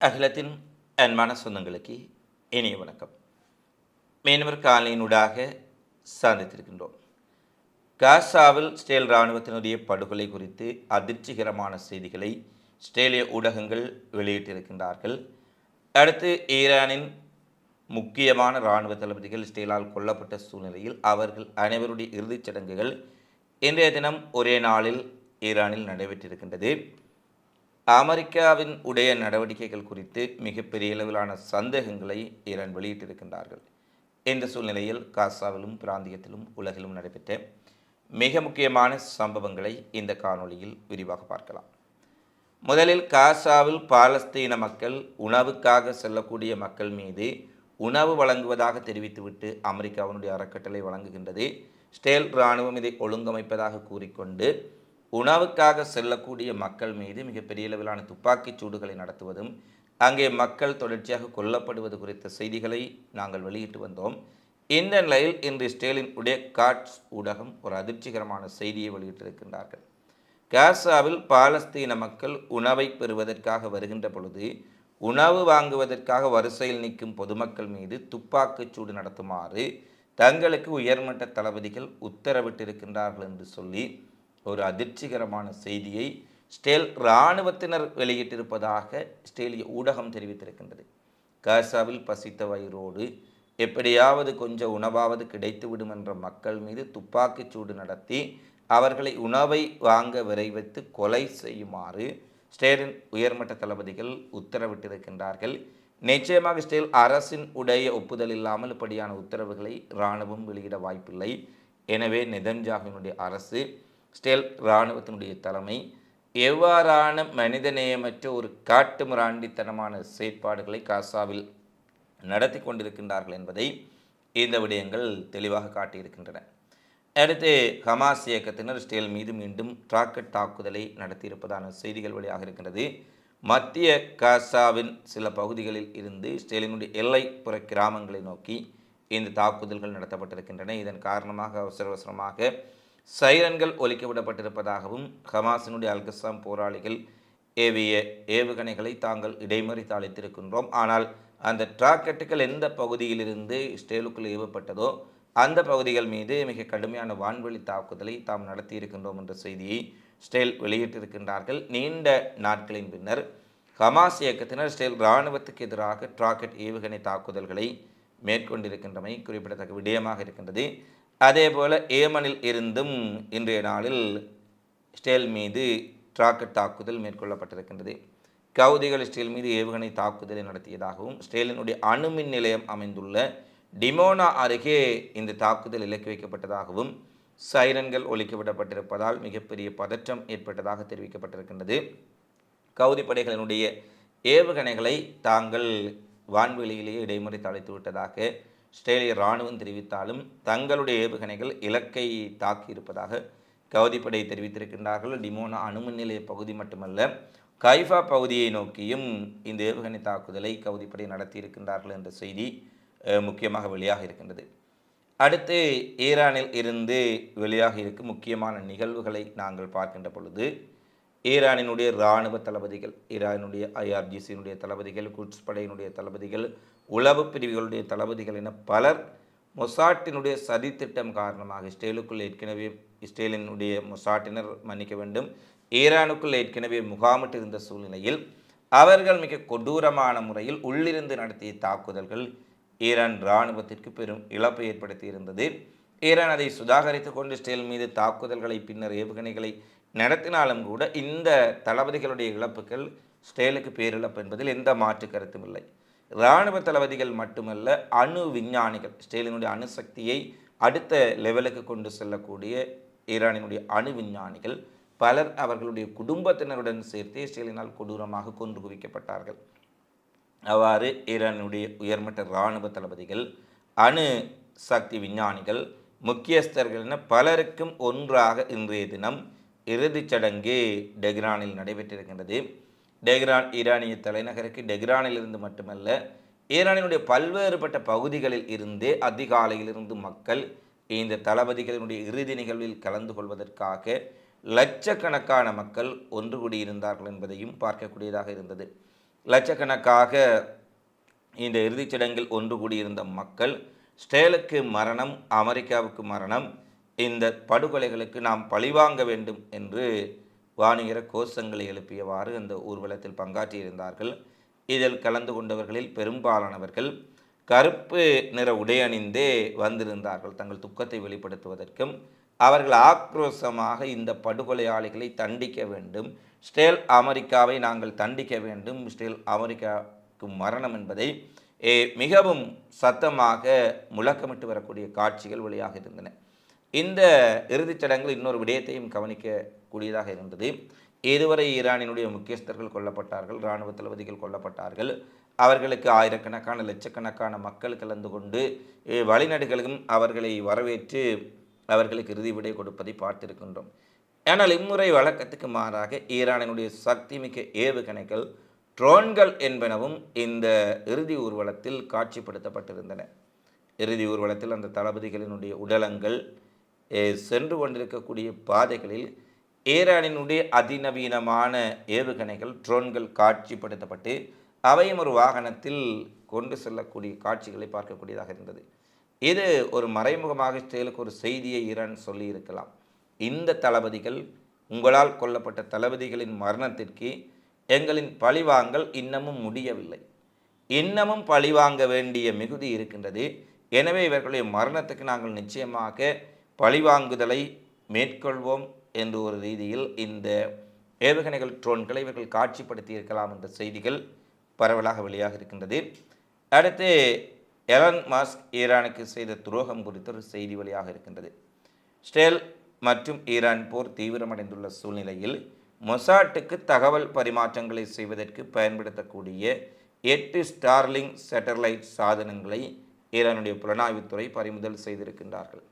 அகிலத்தின் அன்பான சொந்தங்களுக்கு இனிய வணக்கம். மீனவர் காலையினூடாக சந்தித்திருக்கின்றோம். காசாவில் ஸ்டேல் இராணுவத்தினுடைய படுகொலை குறித்து அதிர்ச்சிகரமான செய்திகளை ஸ்டேலிய ஊடகங்கள் வெளியிட்டிருக்கின்றார்கள். அடுத்து ஈரானின் முக்கியமான இராணுவ தளபதிகள் ஸ்டேலால் கொல்லப்பட்ட சூழ்நிலையில் அவர்கள் அனைவருடைய இறுதிச் சடங்குகள் இன்றைய தினம் ஒரே நாளில் ஈரானில் நடைபெற்றிருக்கின்றது. அமெரிக்காவின் உடைய நடவடிக்கைகள் குறித்து மிகப்பெரிய அளவிலான சந்தேகங்களை ஈரான் வெளியிட்டிருக்கின்றார்கள். இந்த சூழ்நிலையில் காசாவிலும் பிராந்தியத்திலும் உலகிலும் நடைபெற்ற மிக முக்கியமான சம்பவங்களை இந்த காணொளியில் விரிவாக பார்க்கலாம். முதலில் காசாவில் பாலஸ்தீன மக்கள் உணவுக்காக செல்லக்கூடிய மக்கள் மீது உணவு வழங்குவதாக தெரிவித்துவிட்டு அமெரிக்காவினுடைய அறக்கட்டளை வழங்குகின்றது. ஸ்டேல் இராணுவம் இதை ஒழுங்கமைப்பதாக கூறிக்கொண்டு உணவுக்காக செல்லக்கூடிய மக்கள் மீது மிகப்பெரிய அளவிலான துப்பாக்கிச் சூடுகளை நடத்துவதும் அங்கே மக்கள் தொடர்ச்சியாக கொல்லப்படுவது குறித்த செய்திகளை நாங்கள் வெளியிட்டு வந்தோம். இந்த நிலையில் இன்று ஸ்டேலின் உடைய காட்ஸ் ஊடகம் ஒரு அதிர்ச்சிகரமான செய்தியை வெளியிட்டிருக்கின்றார்கள். காசாவில் பாலஸ்தீன மக்கள் உணவை பெறுவதற்காக வருகின்ற பொழுது உணவு வாங்குவதற்காக வரிசையில் நிற்கும் பொதுமக்கள் மீது துப்பாக்கிச் சூடு நடத்துமாறு தங்களுக்கு உயர்மட்ட தளபதிகள் உத்தரவிட்டிருக்கின்றார்கள் என்று சொல்லி ஒரு அதிர்ச்சிகரமான செய்தியை ஸ்டேல் இராணுவத்தினர் வெளியிட்டிருப்பதாக ஸ்டேலிய ஊடகம் தெரிவித்திருக்கின்றது. காசாவில் பசித்த வயிறோடு எப்படியாவது கொஞ்சம் உணவாவது கிடைத்துவிடும் என்ற மக்கள் மீது துப்பாக்கிச் சூடு நடத்தி அவர்களை உணவை வாங்க விரைவித்து கொலை செய்யுமாறு ஸ்டேலின் உயர்மட்ட தளபதிகள் உத்தரவிட்டிருக்கின்றார்கள். நிச்சயமாக ஸ்டேல் அரசின் உடைய ஒப்புதல் இல்லாமல் இப்படியான உத்தரவுகளை இராணுவம் வெளியிட வாய்ப்பில்லை. எனவே நெதன்ஜாகினுடைய அரசு ஸ்டேல் இராணுவத்தினுடைய தலைமை எவ்வாறான மனிதநேயமற்ற ஒரு காட்டுமிராண்டித்தனமான செயற்பாடுகளை காசாவில் நடத்தி கொண்டிருக்கின்றார்கள் என்பதை இந்த விடயங்கள் தெளிவாக காட்டியிருக்கின்றன. அடுத்து ஹமாஸ் இயக்கத்தினர் ஸ்டேல் மீது மீண்டும் ராக்கெட் தாக்குதலை நடத்தியிருப்பதான செய்திகள் வெளியாக இருக்கின்றது. மத்திய காசாவின் சில பகுதிகளில் இருந்து ஸ்டேலினுடைய எல்லைப்புற கிராமங்களை நோக்கி இந்த தாக்குதல்கள் நடத்தப்பட்டிருக்கின்றன. இதன் காரணமாக அவசர அவசரமாக சைரன்கள் ஒலிக்கப்படப்பட்டிருப்பதாகவும் ஹமாஸினுடைய அல்கசாம் போராளிகள் ஏவிய ஏவுகணைகளை தாங்கள் இடைமறித்து அழைத்திருக்கின்றோம். ஆனால் அந்த ராக்கெட்டுகள் எந்த பகுதியிலிருந்து இஸ்ரேலுக்குள் ஏவப்பட்டதோ அந்த பகுதிகள் மீது மிக கடுமையான வான்வெளி தாக்குதலை தாம் நடத்தியிருக்கின்றோம் என்ற செய்தியை ஸ்டேல் வெளியிட்டிருக்கின்றார்கள். நீண்ட நாட்களின் பின்னர் ஹமாஸ் இயக்கத்தினர் ஸ்டேல் இராணுவத்துக்கு எதிராக ட்ராக்கெட் ஏவுகணை தாக்குதல்களை மேற்கொண்டிருக்கின்றமை குறிப்பிடத்தக்க விடயமாக இருக்கின்றது. அதே போல் ஏமனில் இருந்தும் இன்றைய நாளில் ஸ்டேல் மீது ராக்கெட் தாக்குதல் மேற்கொள்ளப்பட்டிருக்கின்றது. கவுதிகள் ஸ்டேல் மீது ஏவுகணை தாக்குதலை நடத்தியதாகவும் ஸ்டேலினுடைய அணுமின் நிலையம் அமைந்துள்ள டிமோனா அருகே இந்த தாக்குதல் இலக்கு வைக்கப்பட்டதாகவும் சைரன்கள் ஒழிக்கப்படப்பட்டிருப்பதால் மிகப்பெரிய பதற்றம் ஏற்பட்டதாக தெரிவிக்கப்பட்டிருக்கின்றது. கவுதி படைகளினுடைய ஏவுகணைகளை தாங்கள் வான்வெளியிலேயே இடைமுறை அழைத்து விட்டதாக ஸ்டேலிய இராணுவம் தெரிவித்தாலும் தங்களுடைய ஏவுகணைகள் இலக்கை தாக்கியிருப்பதாக கவுதிப்படை தெரிவித்திருக்கின்றார்கள். டிமோனா அணுமின் நிலைய பகுதி மட்டுமல்ல கைஃபா பகுதியை நோக்கியும் இந்த ஏவுகணை தாக்குதலை கவுதிப்படை நடத்தியிருக்கின்றார்கள் என்ற செய்தி முக்கியமாக வெளியாக இருக்கின்றது. அடுத்து ஈரானில் இருந்து வெளியாக இருக்கும் முக்கியமான நிகழ்வுகளை நாங்கள் பார்க்கின்ற பொழுது ஈரானினுடைய இராணுவ தளபதிகள் ஈரானுடைய ஐஆர்ஜிசியினுடைய தளபதிகள் குட்ஸ் படையினுடைய தளபதிகள் உளவு பிரிவுகளுடைய தளபதிகள் என பலர் மொசாட்டினுடைய சதித்திட்டம் காரணமாக இஸ்ரேலுக்குள் ஏற்கனவே இஸ்ரேலினுடைய மொசாட்டினர் மன்னிக்க வேண்டும் ஈரானுக்குள் ஏற்கனவே முகாமிட்டு இருந்த சூழ்நிலையில் அவர்கள் மிக கொடூரமான முறையில் உள்ளிருந்து நடத்திய தாக்குதல்கள் ஈரான் இராணுவத்திற்கு பெரும் இழப்பை ஏற்படுத்தி இருந்தது ஈரான் அதை சுதாகரித்து கொண்டு இஸ்ரேல் மீது தாக்குதல்களை பின்னர் ஏவுகணைகளை நடத்தினாலும் கூட இந்த தளபதிகளுடைய இழப்புகள் ஸ்டேலுக்கு பேரிழப்பு என்பதில் எந்த மாற்று கருத்தும் இல்லை. இராணுவ தளபதிகள் மட்டுமல்ல அணு விஞ்ஞானிகள் ஸ்டேலினுடைய அணுசக்தியை அடுத்த லெவலுக்கு கொண்டு செல்லக்கூடிய ஈரானினுடைய அணு விஞ்ஞானிகள் பலர் அவர்களுடைய குடும்பத்தினருடன் சேர்த்து இஸ்ரேலினால் கொடூரமாக கொன்று குவிக்கப்பட்டார்கள். அவ்வாறு ஈரானுடைய உயர்மட்ட இராணுவ தளபதிகள் அணு சக்தி விஞ்ஞானிகள் முக்கியஸ்தர்கள் என பலருக்கும் ஒன்றாக இன்றைய தினம் இறுதிச் சடங்கு டெஹ்ரானில் நடைபெற்றிருக்கின்றது. டெக்ரான் ஈரானிய தலைநகருக்கு டெஹ்ரானிலிருந்து மட்டுமல்ல ஈரானினுடைய பல்வேறுபட்ட பகுதிகளில் இருந்தே அதிகாலையிலிருந்து மக்கள் இந்த தளபதிகளினுடைய இறுதி நிகழ்வில் கலந்து கொள்வதற்காக லட்சக்கணக்கான மக்கள் ஒன்று கூடியிருந்தார்கள் என்பதையும் பார்க்கக்கூடியதாக இருந்தது. லட்சக்கணக்காக இந்த இறுதிச் சடங்கில் ஒன்று கூடியிருந்த மக்கள் ஸ்டேலுக்கு மரணம் அமெரிக்காவுக்கு மரணம் இந்த படுகொலைகளுக்கு நாம் பழிவாங்க வேண்டும் என்று வாணிகர கோஷங்களை எழுப்பியவாறு அந்த ஊர்வலத்தில் பங்காற்றியிருந்தார்கள். இதில் கலந்து கொண்டவர்களில் பெரும்பாலானவர்கள் கருப்பு நிற உடை அணிந்தே வந்திருந்தார்கள். தங்கள் துக்கத்தை வெளிப்படுத்துவதற்கும் அவர்கள் ஆக்ரோஷமாக இந்த படுகொலையாளிகளை தண்டிக்க வேண்டும். ஸ்டேல் அமெரிக்காவை நாங்கள் தண்டிக்க வேண்டும். ஸ்டேல் அமெரிக்காவுக்கு மரணம் என்பதை ஏ, மிகவும் சத்தமாக முழக்கமிட்டு வரக்கூடிய காட்சிகள் வெளியாக இருந்தன இந்த இறுதிச் சடங்கில் இன்னொரு விடயத்தையும் கவனிக்கக்கூடியதாக இருந்தது. இதுவரை ஈரானினுடைய முக்கியஸ்தர்கள் கொல்லப்பட்டார்கள் இராணுவ தளபதிகள் கொல்லப்பட்டார்கள். அவர்களுக்கு ஆயிரக்கணக்கான லட்சக்கணக்கான மக்கள் கலந்து கொண்டு எ, வழிநடுகளும் அவர்களை வரவேற்று அவர்களுக்கு இறுதி விடை கொடுப்பதை பார்த்திருக்கின்றோம். ஆனால் இம்முறை வழக்கத்துக்கு மாறாக ஈரானினுடைய சக்திமிக்க ஏவுகணைகள் ட்ரோன்கள் என்பனவும் இந்த இறுதி ஊர்வலத்தில் காட்சிப்படுத்தப்பட்டிருந்தன. இறுதி ஊர்வலத்தில் அந்த தளபதிகளினுடைய உடலங்கள் சென்று கொண்டிருக்கக்கூடிய பாதைகளில் ஈரானினுடைய அதிநவீனமான ஏவுகணைகள் ட்ரோன்கள் காட்சிப்படுத்தப்பட்டு அவையும் ஒரு வாகனத்தில் கொண்டு செல்லக்கூடிய காட்சிகளை பார்க்கக்கூடியதாக இருந்தது. இது ஒரு மறைமுகமாக செயலுக்கு ஒரு செய்தியை ஈரான் சொல்லியிருக்கலாம். இந்த தளபதிகள் உங்களால் கொல்லப்பட்ட தளபதிகளின் மரணத்திற்கு எங்களின் பழிவாங்கல் இன்னமும் முடியவில்லை. இன்னமும் பழிவாங்க வேண்டிய மிகுதி இருக்கின்றது. எனவே இவர்களுடைய மரணத்துக்கு நாங்கள் நிச்சயமாக பழிவாங்குதலை மேற்கொள்வோம் என்ற ஒரு ரீதியில் இந்த ஏவுகணைகள் ட்ரோன்களை இவர்கள் காட்சிப்படுத்தி இருக்கலாம் என்ற செய்திகள் பரவலாக வெளியாக இருக்கின்றது. அடுத்து எலன் மாஸ்க் ஈரானுக்கு செய்த துரோகம் குறித்த ஒரு செய்தி வெளியாக இருக்கின்றது. ஸ்டேல் மற்றும் ஈரான் போர் தீவிரமடைந்துள்ள சூழ்நிலையில் மொசாட்டுக்கு தகவல் பரிமாற்றங்களை செய்வதற்கு பயன்படுத்தக்கூடிய எட்டு ஸ்டார்லிங் சேட்டலைட் சாதனங்களை ஈரானுடைய புலனாய்வுத்துறை பறிமுதல் செய்திருக்கின்றார்கள்.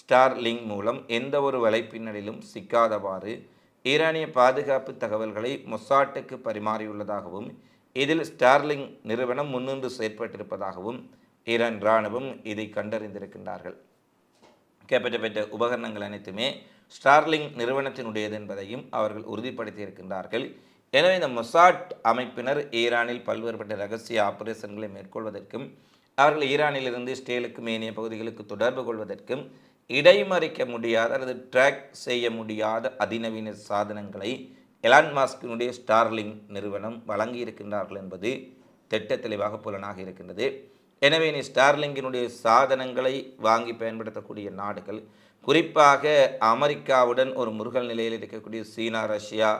ஸ்டார்லிங் மூலம் எந்த ஒரு வலைப்பின்னலிலும் சிக்காதவாறு ஈரானிய பாதுகாப்பு தகவல்களை மொசாட்டுக்கு பரிமாறியுள்ளதாகவும் இதில் ஸ்டார்லிங் நிறுவனம் முன்னின்று செயற்பட்டிருப்பதாகவும் ஈரான் இராணுவம் இதை கண்டறிந்திருக்கின்றார்கள். கேட்கப்பட்ட உபகரணங்கள் அனைத்துமே ஸ்டார்லிங் நிறுவனத்தினுடையது என்பதையும் அவர்கள் உறுதிப்படுத்தியிருக்கின்றார்கள். எனவே இந்த மொசாட் அமைப்பினர் ஈரானில் பல்வேறுபட்ட ரகசிய ஆபரேஷன்களை மேற்கொள்வதற்கும் அவர்கள் ஈரானிலிருந்து ஸ்டேலுக்கும் ஏனைய பகுதிகளுக்கு தொடர்பு கொள்வதற்கும் இடைமறிக்க முடியாத அல்லது ட்ராக் செய்ய முடியாத அதிநவீன சாதனங்களை எலான் மாஸ்கினுடைய ஸ்டார்லிங் நிறுவனம் வழங்கியிருக்கின்றார்கள் என்பது திட்ட தெளிவாக புலனாக இருக்கின்றது. எனவே இனி ஸ்டார்லிங்கினுடைய சாதனங்களை வாங்கி பயன்படுத்தக்கூடிய நாடுகள் குறிப்பாக அமெரிக்காவுடன் ஒரு முருகல் நிலையில் இருக்கக்கூடிய சீனா ரஷ்யா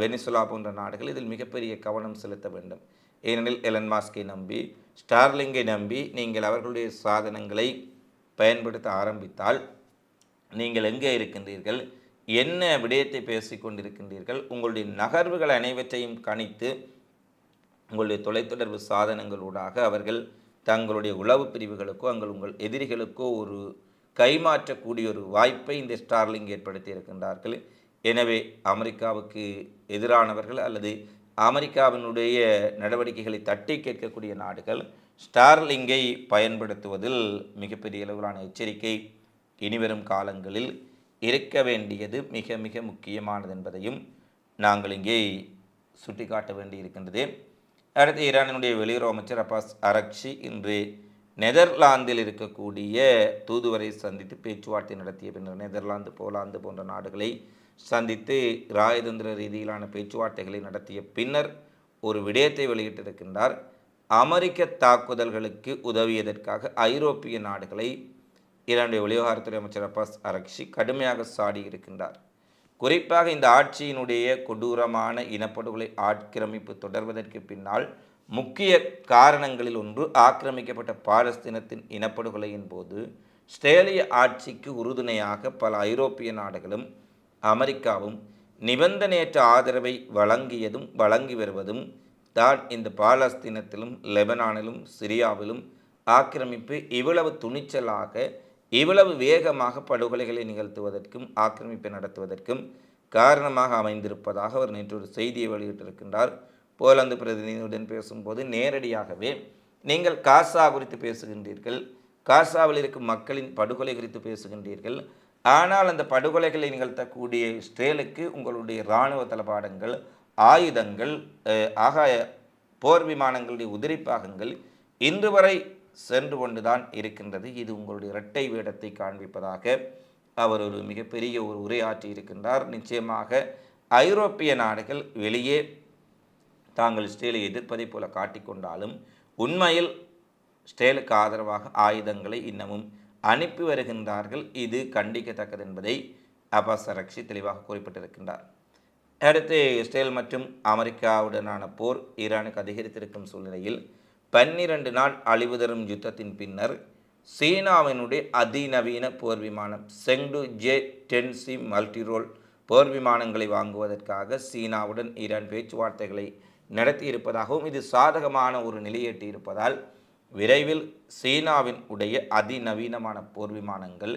வெனிசுலா போன்ற நாடுகள் இதில் மிகப்பெரிய கவனம் செலுத்த வேண்டும். ஏனெனில் எலன் மாஸ்கை நம்பி ஸ்டார்லிங்கை நம்பி நீங்கள் அவர்களுடைய சாதனங்களை பயன்படுத்த ஆரம்பித்தால் நீங்கள் எங்கே இருக்கின்றீர்கள்? என்ன விடயத்தை பேசிக்கொண்டிருக்கின்றீர்கள் உங்களுடைய நகர்வுகள் அனைவற்றையும் கணித்து உங்களுடைய தொலைத்தொடர்பு சாதனங்களூடாக அவர்கள் தங்களுடைய உளவு பிரிவுகளுக்கோ அங்கள் உங்கள் எதிரிகளுக்கோ ஒரு கைமாற்றக்கூடிய ஒரு வாய்ப்பை இந்த ஸ்டார்லிங் ஏற்படுத்தி இருக்கின்றார்கள். எனவே அமெரிக்காவுக்கு எதிரானவர்கள் அல்லது அமெரிக்காவினுடைய நடவடிக்கைகளை தட்டி கேட்கக்கூடிய நாடுகள் ஸ்டார்லிங்கை பயன்படுத்துவதில் மிகப்பெரிய அளவிலான எச்சரிக்கை இனிவரும் காலங்களில் இருக்க வேண்டியது மிக மிக முக்கியமானது என்பதையும் நாங்கள் இங்கே சுட்டிக்காட்ட வேண்டியிருக்கின்றது. அடுத்து ஈரானினுடைய வெளியுறவு அமைச்சர் அப்பாஸ் அரக்ஷி இன்று நெதர்லாந்தில் இருக்கக்கூடிய தூதுவரை சந்தித்து பேச்சுவார்த்தை நடத்திய பின்னர் நெதர்லாந்து போலாந்து போன்ற நாடுகளை சந்தித்து ராஜதந்திர ரீதியிலான பேச்சுவார்த்தைகளை நடத்திய பின்னர் ஒரு விடயத்தை வெளியிட்டிருக்கின்றார். அமெரிக்க தாக்குதல்களுக்கு உதவியதற்காக ஐரோப்பிய நாடுகளை ஈரானுடைய வெளிவகாரத்துறை அமைச்சர் அப்பாஸ் அரக்ஷி கடுமையாக சாடி இருக்கின்றார். குறிப்பாக இந்த ஆட்சியினுடைய கொடூரமான இனப்படுகொலை ஆக்கிரமிப்பு தொடர்வதற்கு பின்னால் முக்கிய காரணங்களில் ஒன்று ஆக்கிரமிக்கப்பட்ட பாலஸ்தீனத்தின் இனப்படுகொலையின் போது ஸ்ட்ரேலிய ஆட்சிக்கு உறுதுணையாக பல ஐரோப்பிய நாடுகளும் அமெரிக்காவும் நிபந்தனையற்ற ஆதரவை வழங்கியதும் வழங்கி வருவதும் தான் இந்த பாலஸ்தீனத்திலும் லெபனானிலும் சிரியாவிலும் ஆக்கிரமிப்பு இவ்வளவு துணிச்சலாக இவ்வளவு வேகமாக படுகொலைகளை நிகழ்த்துவதற்கும் ஆக்கிரமிப்பை நடத்துவதற்கும் காரணமாக அமைந்திருப்பதாக அவர் நேற்று ஒரு செய்தியை வெளியிட்டிருக்கின்றார். போலந்து பிரதிநிதியுடன் பேசும்போது நேரடியாகவே நீங்கள் காசா குறித்து பேசுகின்றீர்கள் காசாவில் இருக்கும் மக்களின் படுகொலை குறித்து பேசுகின்றீர்கள். ஆனால் அந்த படுகொலைகளை நிகழ்த்தக்கூடிய இஸ்ரேலுக்கு உங்களுடைய இராணுவ தளபாடங்கள் ஆயுதங்கள் ஆகாய போர் விமானங்களுடைய உதிரி பாகங்கள் இன்று வரை சென்று கொண்டுதான் இருக்கின்றது. இது உங்களுடைய இரட்டை வேடத்தை காண்பிப்பதாக அவர் ஒரு மிகப்பெரிய ஒரு உரையாற்றி இருக்கின்றார். நிச்சயமாக ஐரோப்பிய நாடுகள் வெளியே தாங்கள் ஸ்டேலை எதிர்ப்பதைப் போல காட்டிக்கொண்டாலும் உண்மையில் ஸ்டேலுக்கு ஆதரவாக ஆயுதங்களை இன்னமும் அனுப்பி வருகின்றார்கள். இது கண்டிக்கத்தக்கது என்பதை அபாஸ் அரக்ஷி தெளிவாக குறிப்பிட்டிருக்கின்றார். அடுத்து இஸ்ரேல் மற்றும் அமெரிக்காவுடனான போர் ஈரானுக்கு அதிகரித்திருக்கும் சூழ்நிலையில் பன்னிரண்டு நாள் அழிவு தரும் யுத்தத்தின் பின்னர் சீனாவினுடைய அதிநவீன போர் விமானம் Chengdu J ten C multirole போர் விமானங்களை வாங்குவதற்காக சீனாவுடன் ஈரான் பேச்சுவார்த்தைகளை நடத்தியிருப்பதாகவும் இது சாதகமான ஒரு நிலையேற்றி இருப்பதால் விரைவில் சீனாவின் உடைய அதிநவீனமான போர் விமானங்கள்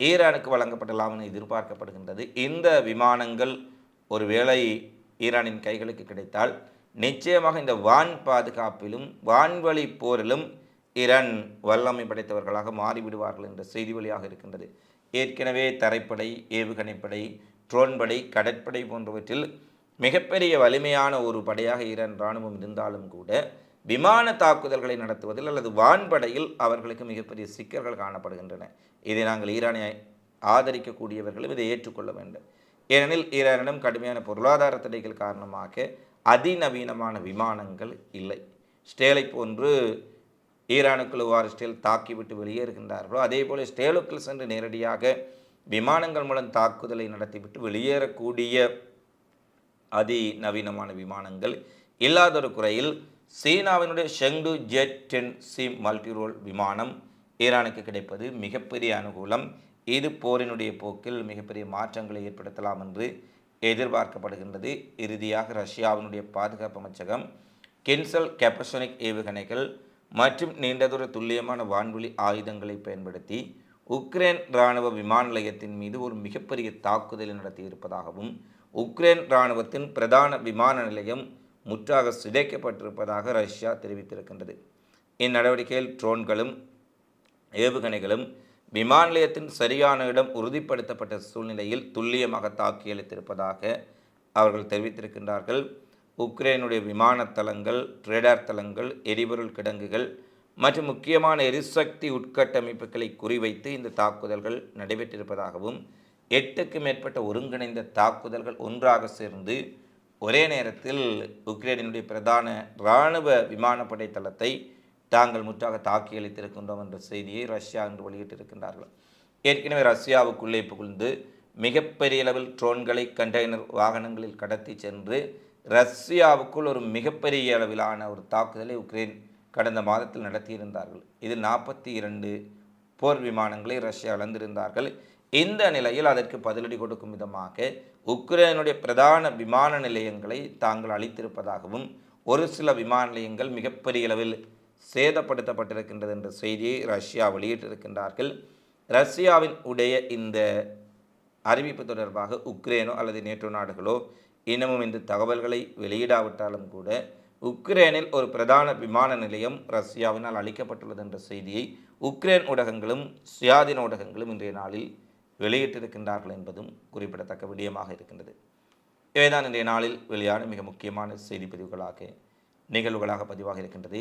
ஈரானுக்கு வழங்கப்படலாம் என எதிர்பார்க்கப்படுகின்றது. இந்த விமானங்கள் ஒருவேளை ஈரானின் கைகளுக்கு கிடைத்தால் நிச்சயமாக இந்த வான் பாதுகாப்பிலும் வான்வழி போரிலும் ஈரான் வல்லமை படைத்தவர்களாக மாறிவிடுவார்கள் என்ற செய்தி வழியாக இருக்கின்றது. ஏற்கனவே தரைப்படை ஏவுகணைப்படை ட்ரோன் படை கடற்படை போன்றவற்றில் மிகப்பெரிய வலிமையான ஒரு படையாக ஈரான் இராணுவம் இருந்தாலும் கூட விமான தாக்குதல்களை நடத்துவதில் அல்லது வான்படையில் அவர்களுக்கு மிகப்பெரிய சிக்கல்கள் காணப்படுகின்றன. இதை நாங்கள் ஈரானை ஆதரிக்கக்கூடியவர்களும் இதை ஏற்றுக்கொள்ள வேண்டும். ஏனெனில் ஈரானிடம் கடுமையான பொருளாதார தடைகள் காரணமாக அதிநவீனமான விமானங்கள் இல்லை. ஸ்டேலை போன்று ஈரானுக்குள் எவ்வாறு ஸ்டேல் தாக்கிவிட்டு வெளியேறுகின்றார்களோ அதே போல ஸ்டேலுக்குள் சென்று நேரடியாக விமானங்கள் மூலம் தாக்குதலை நடத்திவிட்டு வெளியேறக்கூடிய அதி நவீனமான விமானங்கள் இல்லாதொரு குறையில் சீனாவினுடைய Chengdu jet ten C multirole விமானம் ஈரானுக்கு கிடைப்பது மிகப்பெரிய அனுகூலம். இது போரினுடைய போக்கில் மிகப்பெரிய மாற்றங்களை ஏற்படுத்தலாம் என்று எதிர்பார்க்கப்படுகின்றது. இறுதியாக ரஷ்யாவினுடைய பாதுகாப்பு அமைச்சகம் கென்சல் கெப்பசோனிக் ஏவுகணைகள் மற்றும் நீண்டதூர துல்லியமான வான்வெளி ஆயுதங்களை பயன்படுத்தி உக்ரைன் இராணுவ விமான நிலையத்தின் மீது ஒரு மிகப்பெரிய தாக்குதலை நடத்தியிருப்பதாகவும் உக்ரைன் இராணுவத்தின் பிரதான விமான நிலையம் முற்றாக சிதைக்கப்பட்டிருப்பதாக ரஷ்யா தெரிவித்திருக்கின்றது. இந்நடவடிக்கையில் ட்ரோன்களும் ஏவுகணைகளும் விமான நிலையத்தின் சரியான இடம் உறுதிப்படுத்தப்பட்ட சூழ்நிலையில் துல்லியமாக தாக்கி அளித்திருப்பதாக அவர்கள் தெரிவித்திருக்கின்றார்கள். உக்ரைனுடைய விமான தளங்கள் ரேடார் தளங்கள் எரிபொருள் கிடங்குகள் மற்றும் முக்கியமான எரிசக்தி உட்கட்டமைப்புகளை குறிவைத்து இந்த தாக்குதல்கள் நடைபெற்றிருப்பதாகவும் எட்டுக்கு மேற்பட்ட ஒருங்கிணைந்த தாக்குதல்கள் ஒன்றாக சேர்ந்து ஒரே நேரத்தில் உக்ரைனினுடைய பிரதான இராணுவ விமானப்படை தளத்தை தாங்கள் முற்றாக தாக்கி அளித்திருக்கின்றோம் என்ற செய்தியை ரஷ்யா என்று வெளியிட்டிருக்கின்றார்கள். ஏற்கனவே ரஷ்யாவுக்குள்ளே புகுந்து மிகப்பெரிய அளவில் ட்ரோன்களை கண்டெய்னர் வாகனங்களில் கடத்தி சென்று ரஷ்யாவுக்குள் ஒரு மிகப்பெரிய அளவிலான ஒரு தாக்குதலை உக்ரைன் கடந்த மாதத்தில் நடத்தியிருந்தார்கள். இதில் நாற்பத்தி இரண்டு போர் விமானங்களை ரஷ்யா இழந்திருந்தார்கள். இந்த நிலையில் அதற்கு பதிலடி கொடுக்கும் விதமாக உக்ரைனுடைய பிரதான விமான நிலையங்களை தாங்கள் அளித்திருப்பதாகவும் ஒரு சில விமான நிலையங்கள் மிகப்பெரிய அளவில் சேதப்படுத்தப்பட்டிருக்கின்றது என்ற செய்தியை ரஷ்யா வெளியிட்டிருக்கின்றார்கள். ரஷ்யாவின் உடைய இந்த அறிவிப்பு தொடர்பாக உக்ரைனோ அல்லது நேட்டோ நாடுகளோ இன்னமும் இந்த தகவல்களை வெளியிடாவிட்டாலும் கூட உக்ரைனில் ஒரு பிரதான விமான நிலையம் ரஷ்யாவினால் அளிக்கப்பட்டுள்ளது என்ற செய்தியை உக்ரைன் ஊடகங்களும் சுயாதீன ஊடகங்களும் இன்றைய நாளில் வெளியிட்டிருக்கின்றார்கள் என்பதும் குறிப்பிடத்தக்க விடயமாக இருக்கின்றது. இவைதான் இன்றைய நாளில் வெளியான மிக முக்கியமான செய்தி பதிவுகளாக நிகழ்வுகளாக பதிவாக இருக்கின்றது.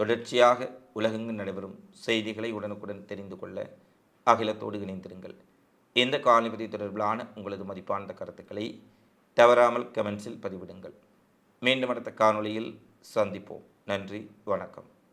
தொடர்ச்சியாக உலகெங்கு நடைபெறும் செய்திகளை உடனுக்குடன் தெரிந்து கொள்ள அகிலத்தோடு இணைந்திருங்கள். இந்த காலநிபதி தொடர்பிலான உங்களது மதிப்பான கருத்துக்களை தவறாமல் கமெண்ட்ஸில் பதிவிடுங்கள். மீண்டும் அடுத்த காணொளியில் சந்திப்போம். நன்றி வணக்கம்.